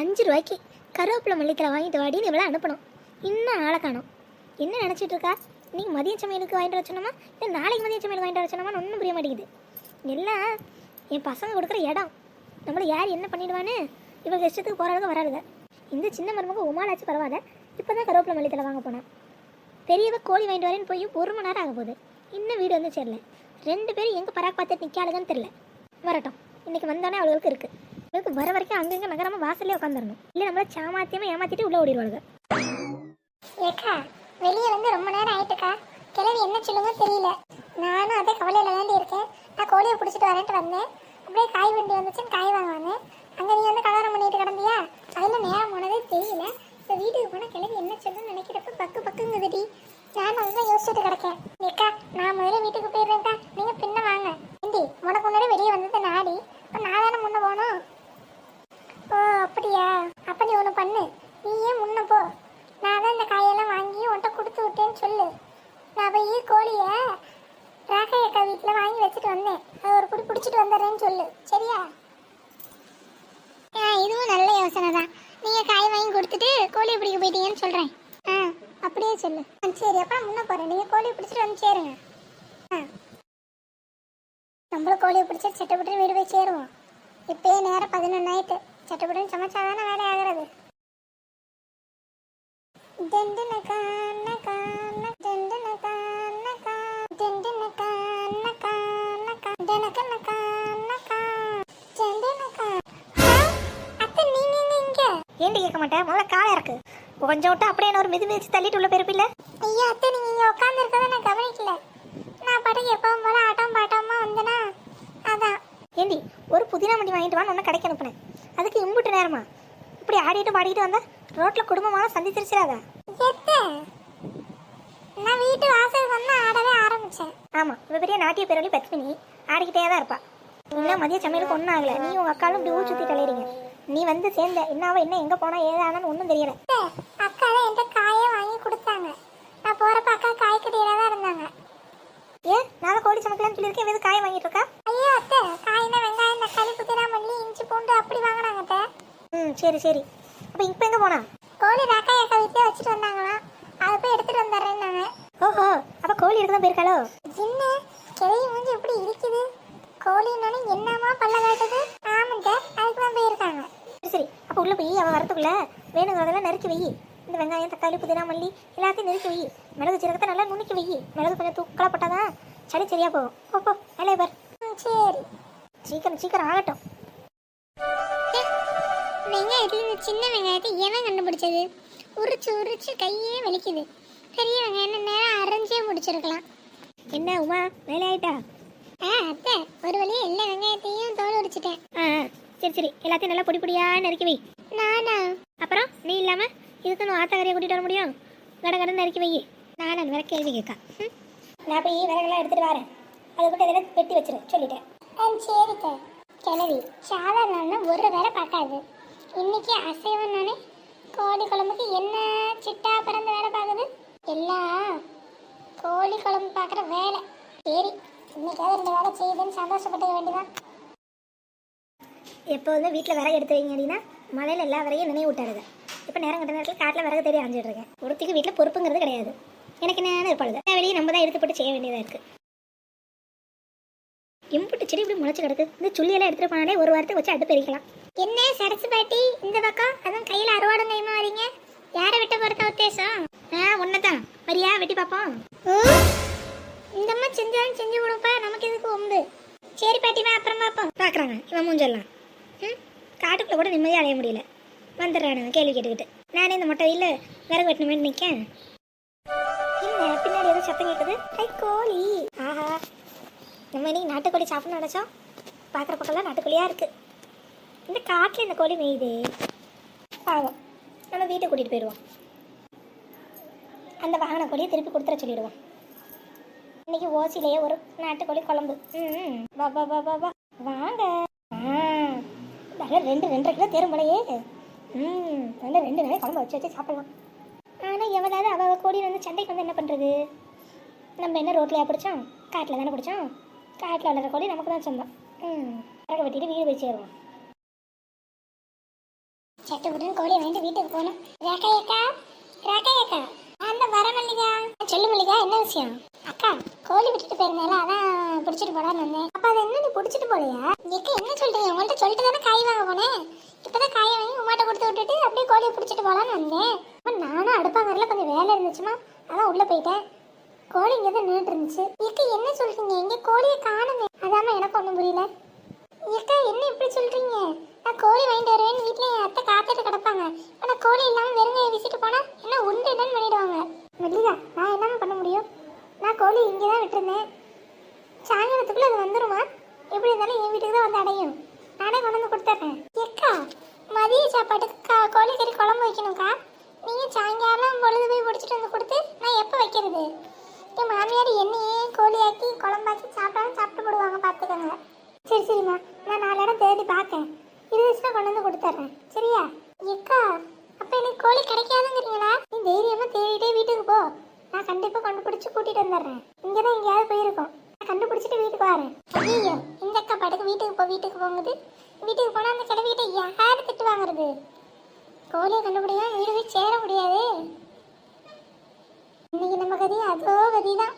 அஞ்சு ரூபாய்க்கு கருவேப்பிலை மல்லித்தலை வாங்கிட்டு வாடின்னு இவ்வளோ அனுப்பணும். இன்னும் ஆளை காணும். என்ன நினச்சிட்டு இருக்கா? நீ மதிய சமையலுக்கு வாங்கிட்டு வர இல்லை நாளைக்கு மதிய சமையலுக்கு வாங்கிட்டு வர ஒன்றும் புரிய மாட்டேங்குது. எல்லாம் என் பசங்க கொடுக்குற இடம். நம்மளை யார் என்ன பண்ணிடுவான்னு இவங்க இஷ்டத்துக்கு போகிறவங்க வராதுங்க இந்த சின்ன மருமக உமாலாச்சு பரவாயில்ல. இப்போ தான் கருவேப்பிலை மல்லித்தலை வாங்க போனேன் பெரியவ கோழி வாங்கிட்டு வரேன்னு போய் ஒரு மணி நேரம் ஆக போகுது. இன்னும் வீடு வந்து சேரல. ரெண்டு பேரும் எங்கே பராக் பார்த்துட்டு நிற்காளுங்கன்னு தெரில வரட்டும். இன்னைக்கு வந்தோடனே அவளுக்கு இருக்குது அவளுக்கு வர வரைக்கும் அங்கங்க நகராம வாசல்லே உட்காந்துடணும் இல்லை நம்மள சாமாத்தியமா ஏமாத்திட்டு உள்ள ஓடிடுவாளுங்க ஏக்கா வெளியே வந்து ரொம்ப நேரம் ஆயிட்டுக்கா. கிளவி என்ன சொல்லுங்க தெரியல. நானும் அதே கவலையில தாண்டி இருக்கேன். நான் கோழியை பிடிச்சிட்டு வரேன்ட்டு வந்தேன். அப்படியே காய் வண்டி வந்துச்சுன்னு காய் வாங்க வந்தேன் அங்க நீ வந்து கலவரம் பண்ணிட்டு கிடந்தியா அதுல நேரம் போனதே தெரியல இப்போ வீட்டுக்கு போன கிளவி என்ன சொல்லுன்னு நினைக்கிறப்ப பக்கு பக்குங்குதுடி நான் அதுதான் யோசிச்சுட்டு கிடக்கேன் ஏக்கா நான் முதல்ல வீட்டுக்கு போயிடுறேன்க்கா நீங்க பின்ன வாங்க ஏண்டி உனக்கு முன்னாடி வெளியே வந்தது நாடி அப்ப நான் தானே முன்ன போகணும் ஓ அப்படியா அப்ப நீ ஒன்று பண்ணு நீ ஏன் முன்ன போ நான் தான் இந்த காயெல்லாம் வாங்கி உன்கிட்ட கொடுத்து விட்டேன்னு சொல்லு நான் போய் கோழியை ராகை அக்கா வீட்டில் வாங்கி வச்சுட்டு வந்தேன் அது ஒரு புடி பிடிச்சிட்டு வந்துடுறேன்னு சொல்லு. சரியா? ஆ இதுவும் நல்ல யோசனை தான். நீங்கள் காய் வாங்கி கொடுத்துட்டு கோழியை பிடிக்க போயிட்டீங்கன்னு சொல்கிறேன் ஆ அப்படியே சொல்லு. ஆ சரி அப்போ முன்னே முன்ன போகிறேன் நீங்கள் கோழியை பிடிச்சிட்டு வந்து சேருங்க. ஆ. நம்மளும் கோழியை பிடிச்சி சட்டப்பட்டு வீடு போய் சேருவோம். இப்பயே நேரம் பதினொன்று ஆயிட்டு. சட்டப்பட்டு சமைச்சா தானே வேலை ஆகிறது? டெண்டுனக்கா, ஏண்டி கேட்க மாட்டேன் முதல்ல காலை இருக்கு கொஞ்சம் விட்டு அப்படியே ஒரு மிதி மிதிச்சு தள்ளிட்டு உள்ள போயிருப்பில்ல? ஐயா, அத்தை, நீங்க இங்க உட்கார்ந்திருக்கறத நான் கவனிக்கல. நான் பாட்டுக்கு எப்பவும் போல ஆட்டம் பாட்டமா வந்தேனா, அதான். ஏண்டி ஒரு புதினா மண்டி வாங்கிட்டு வான்னு ஒன்று கடைக்கு அனுப்புனேன். அதுக்கு இம்புட்டு நேரமா? இப்படி ஆடிட்டு பாடிட்டு வந்தா ரோட்ல குடும்பமான சந்திச்சிருச்சிடாதா நான் வீட்டு வாசலுக்கு வந்து ஆடவே ஆரம்பிச்சேன். ஆமா இவ பெரிய நாட்டிய பேரொழி பத்மினி. ஆடிக்கிட்டே தான் இருப்பா இன்னும் மதிய சமையலுக்கு ஒன்றும் ஆகல. நீ உங்க அக்காலும் இப்படி ஊர் சுத்தி நீ வந்து சேர்ந்த என்னாவ என்ன எங்க போனா ஏதானு ஒன்றும் தெரியல. அக்கா தான் என்கிட்ட காயே வாங்கி கொடுத்தாங்க. நான் போறப்ப அக்கா காய் கடையில தான் இருந்தாங்க. ஏன் நான் கோழி சமைக்கலாம்னு சொல்லியிருக்கேன். எது காய வாங்கிட்டு இருக்கா? ஐயோ அத்தை காய்னா வெங்காயம் தக்காளி புதினா மல்லி இஞ்சி பூண்டு அப்படி வாங்கினாங்க அத்தை. ம் சரி சரி. அப்ப இப்போ எங்க போனா? கோழி ராக்காய் அக்கா வீட்டிலே வச்சுட்டு வந்தாங்களாம். அதை போய் எடுத்துட்டு வந்துடுறேன்னாங்க ஓஹோ அப்ப கோழி எடுக்க தான் போயிருக்காளோ? என்ன கிளவி மூஞ்சி எப்படி இருக்குது கோழினாலே என்னமா பல்ல காட்டுது ஆமாங்க அதுக்கு தான் போயிருக்காங்க சரி சரி அப்ப உள்ள போய் அவன் வரத்துக்குள்ள வேணுங்கிறதெல்லாம் நறுக்கி வை. இந்த வெங்காயம் தக்காளி புதினா மல்லி எல்லாத்தையும் நறுக்கி வை. மிளகு சீரகத்தை நல்லா நுணுக்கி வை. மிளகு கொஞ்சம் தூக்கலா போட்டாதான் சளி சரியா போகும். போ போ வேலையை பார். சரி. சீக்கிரம் சீக்கிரம் ஆகட்டும். வெங்காயத்துல இந்த சின்ன வெங்காயத்தை எவன் கண்டுபிடிச்சது? உரிச்சு உரிச்சு கையே வலிக்குது. பெரிய வெங்காயம் நேரம் அரைஞ்சே முடிச்சிருக்கலாம். என்ன உமா வேலை ஆயிட்டா ஆ அத்தை ஒரு வழியா எல்லா வெங்காயத்தையும் தோல் உரிச்சிட்டேன். ஆ, சரி சரி. எல்லாத்தையும் நல்லா பொடி பொடியா நறுக்கி வை. நானா? அப்புறம் நீ இல்லாம இதுக்கு நான் ஆத்தாக்காரியை கூட்டிட்டு வர முடியும்? கட கடன் நறுக்கி வை. நான் வேற கேள்வி கேட்கா? நான் போய் விறகெல்லாம் எடுத்துட்டு வரேன். அதை மட்டும் இதெல்லாம் வெட்டி வச்சிரு சொல்லிட்டேன். சரித்த கிளவி சாதாரண ஒரு வேலை பார்க்காது. இன்னைக்கு அசைவம்னானே கோழி குழம்புக்கு என்ன சிட்டா பிறந்த வேலை பார்க்குது? எல்லாம் கோழி குழம்பு பார்க்குற வேலை. சரி இன்னைக்காவது ரெண்டு வேலை செய்யுதுன்னு சந்தோஷப்பட்டுக்க வேண்டியதான் எப்போதும் வீட்டில் விறகு எடுத்து வைங்க அப்படின்னா மழையில் எல்லா விறகையும் நினைவு விட்டாருங்க இப்போ நேரம் கட்ட நேரத்தில் காட்டில் விறகு தேடி அரைஞ்சிட்டு இருக்கேன். ஒருத்திக்கு வீட்டில் பொறுப்புங்கிறது கிடையாது. எனக்கு என்ன இருப்பாளுங்க. எல்லா வேலையும் நம்ம தான் எடுத்து போட்டு செய்ய வேண்டியதாக இருக்கு. இம்புட்டு செடி இப்படி முளைச்சு கிடக்கு. இந்த சுள்ளியெல்லாம் எடுத்துட்டு போனாலே ஒரு வாரத்தை வச்சு அடுப்பு எரிக்கலாம். என்ன சரசு பாட்டி இந்த பக்கம்? அதுவும் கையில் அறுவாடும் கைமா வரீங்க யாரை விட்ட போகிறத உத்தேசம்? ஆ ஒன்னதான் வரியா வெட்டி பார்ப்போம் இந்த அம்மா செஞ்சாலும் செஞ்சு கொடுப்பா. நமக்கு எதுக்கு ஒம்பு சரி பாட்டிமா அப்புறம் பார்ப்போம் பார்க்குறாங்க இவன் மூஞ்செல்லாம். ம் காட்டுக்குள்ளே கூட நிம்மதியாக அலைய முடியல. வந்துடுறானுங்க கேள்வி கேட்டுக்கிட்டு. நானே இந்த மொட்டை இல்லை விறகு வெட்டணுமே நிற்கேன் இல்லை பின்னாடி ஏதோ சத்தம் கேட்குது ஹை கோழி. ஆஹா. நம்ம இன்னைக்கு நாட்டுக்கோழி சாப்பிடணும் நினச்சோம் பார்க்குற பக்கம்லாம் நாட்டுக்கோழியாக இருக்கு. இந்த காட்டில் இந்த கோழி மேயுது. பாவம். நம்ம வீட்டை கூட்டிகிட்டு போயிடுவோம். அந்த வாகன கோழியை திருப்பி கொடுத்துட சொல்லிடுவோம். இன்னைக்கு ஓசிலேயே ஒரு நாட்டுக்கோழி குழம்பு. ம் வா வா வா வா வா. வாங்க. ஆ. நல்ல ரெண்டு ரெண்டரை கிலோ தேருமலையே ம் நல்ல ரெண்டு நாளே குழம்பு வச்சு வச்சு சாப்பிடலாம். ஆனால் எவனாவது அவள் கூடி வந்து சண்டைக்கு வந்து என்ன பண்ணுறது நம்ம என்ன ரோட்லையா பிடிச்சோம்? காட்டில் தானே பிடிச்சோம்? காட்டில் வளர்கிற கோழி நமக்கு தான் சொந்தம். ம் விறகு வெட்டிட்டு வீடு போய் சேருவோம் சட்டுப்புட்டுன்னு கோழியை வாங்கிட்டு வீட்டுக்கு போகணும். ரேக்கா ஏக்கா ரேக்கா ஏக்கா அந்த வர மல்லிகா சொல்லு மல்லிகா என்ன விஷயம்? அக்கா கோழி விட்டுட்டு போயிருந்தால அதான் பிடிச்சிட்டு போடான்னு வந்தேன். அப்ப அதை என்ன நீ பிடிச்சிட்டு போலையா? ஏக்கா என்ன சொல்றீங்க? உங்கள்ட்ட சொல்லிட்டு தானே காய் வாங்க போனேன். இப்பதான் காயை வாங்கி உமாட்ட கொடுத்து விட்டுட்டு அப்படியே கோழியை பிடிச்சிட்டு போலான்னு வந்தேன். நானும் அடுப்பாங்கறல கொஞ்சம் வேலை இருந்துச்சுமா. அதான் உள்ள போயிட்டேன். கோழி இங்கே தான் நின்றுட்டு இருந்துச்சு எக்க என்ன சொல்றீங்க? இங்க கோழியை காணுமே. அதாம எனக்கு ஒன்றும் புரியல. எக்கா என்ன இப்படி சொல்றீங்க? நான் கோழி வாங்கிட்டு வருவேன் வீட்டில் என் அத்தை காத்துட்டு கிடப்பாங்க. ஆனா கோழி இல்லாம வெறுங்கையை வீசிட்டு போனா என்ன உண்டு என்னன்னு பண்ணிடுவாங்க. மெல்லிதா நான் என்னமா பண்ண முடியும்? நான் கோழி இங்கே தான் விட்டுருந்தேன். சாயங்காலத்துக்குள்ளே அது வந்துருமா? எப்படி இருந்தாலும் என் வீட்டுக்கு தான் வந்து அடையும். நானே கொண்டு வந்து கொடுத்துட்றேன். எக்கா மதிய சாப்பாட்டுக்கு கா- கோழிக்கறி குழம்பு வைக்கணும்க்கா. நீங்கள் சாயங்காலம் பொழுது போய் பிடிச்சிட்டு வந்து கொடுத்து நான் எப்போ வைக்கிறது? என் மாமியார் என்னையே கோழியாக்கி குழம்பாக்கி சாப்பிட்டாலும் சாப்பிட்டு போடுவாங்க பார்த்துக்கோங்க. சரி சரிம்மா. நான் நாலு இடம் தேடி பார்க்கேன். இருந்துச்சுன்னா கொண்டு வந்து கொடுத்துட்றேன். சரியா? எக்கா அப்போ எனக்கு கோழி கிடைக்காதுங்க முடியாது கோழியை கண்டுபிடியா? வீடு போய் சேர முடியாது. இன்னைக்கு நம்ம கதி அதோ கதி தான்